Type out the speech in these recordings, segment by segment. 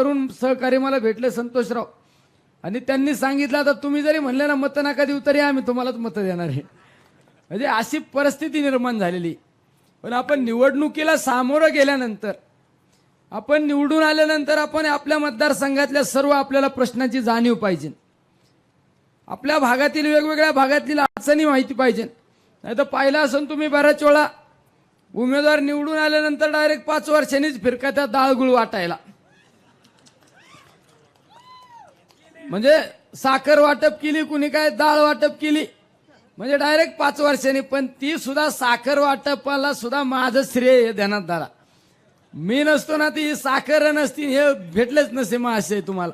तरुण सहकारी मला भेटले संतोषराव. आणि त्यांनी सांगितलं आता तुम्ही जरी म्हणले ना मतं नका देऊ तरी आम्ही तुम्हालाच मतं देणार आहे. म्हणजे अशी परिस्थिती निर्माण झालेली. पण आपण निवडणुकीला सामोरं गेल्यानंतर आपण निवडून आल्यानंतर आपण आपल्या मतदारसंघातल्या सर्व आपल्याला प्रश्नांची जाणीव पाहिजे. आपल्या भागातील वेगवेगळ्या भागातील अडचणी माहिती पाहिजे. नाही तर पाहिलं असून तुम्ही बऱ्याच वेळा उमेदवार निवडून आल्यानंतर डायरेक्ट पाच वर्षांनीच फिरका त्या दाळगुळ वाटायला. म्हणजे साखर वाटप केली कुणी काय डाळ वाटप केली. म्हणजे डायरेक्ट पाच वर्षांनी पण ती सुद्धा साखर वाटपाला सुद्धा माझं श्रेय हे ध्यानात धरा. मी नसतो ना ती साखर नसती हे भेटलेच नसे असे तुम्हाला.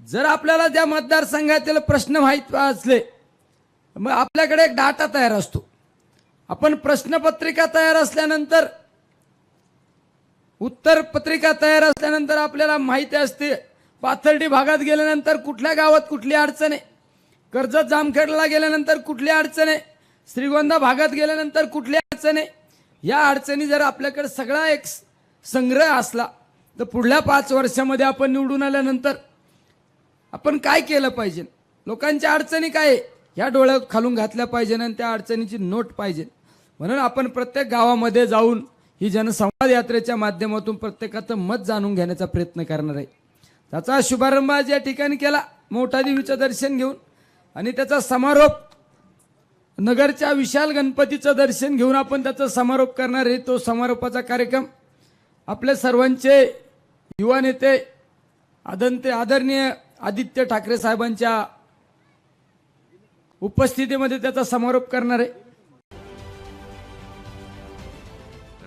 जर आपल्याला त्या मतदारसंघातील प्रश्न माहीत असले मग आपल्याकडे एक डाटा तयार असतो. आपण प्रश्नपत्रिका तयार असल्यानंतर उत्तर पत्रिका तयार असल्यानंतर आपल्याला माहिती असते. पाथर्डी भागात गेल्यानंतर कुठल्या गावात कुठली अडचण आहे? कर्जत जामखेडला गेल्यानंतर कुठली अडचण आहे? श्रीगोंदा भागात गेल्यानंतर कुठली अडचण आहे? या अडचणी जर आपल्याकडे सगळा एक संग्रह असला तर पुढल्या पाच वर्षामध्ये आपण निवडून आल्यानंतर आपण काय केलं पाहिजे? लोकांच्या अडचणी काय आहे? ह्या डोळ्यात खालून घातल्या पाहिजे आणि त्या अडचणीची नोट पाहिजे. म्हणून आपण प्रत्येक गावामध्ये जाऊन ही जनसंवाद यात्रेच्या माध्यमातून प्रत्येकाचं मत जाणून घेण्याचा प्रयत्न करणार आहे. त्याचा शुभारंभ आज या ठिकाणी केला. मोठा देवीचं दर्शन घेऊन. आणि त्याचा समारोप नगरच्या विशाल गणपतीचं दर्शन घेऊन आपण त्याचा समारोप करणार आहे. तो समारोपाचा कार्यक्रम आपले सर्वांचे युवा नेते आदंते आदरणीय आदित्य ठाकरे साहेबांच्या उपस्थितीमध्ये त्याचा समारोप करणार आहे.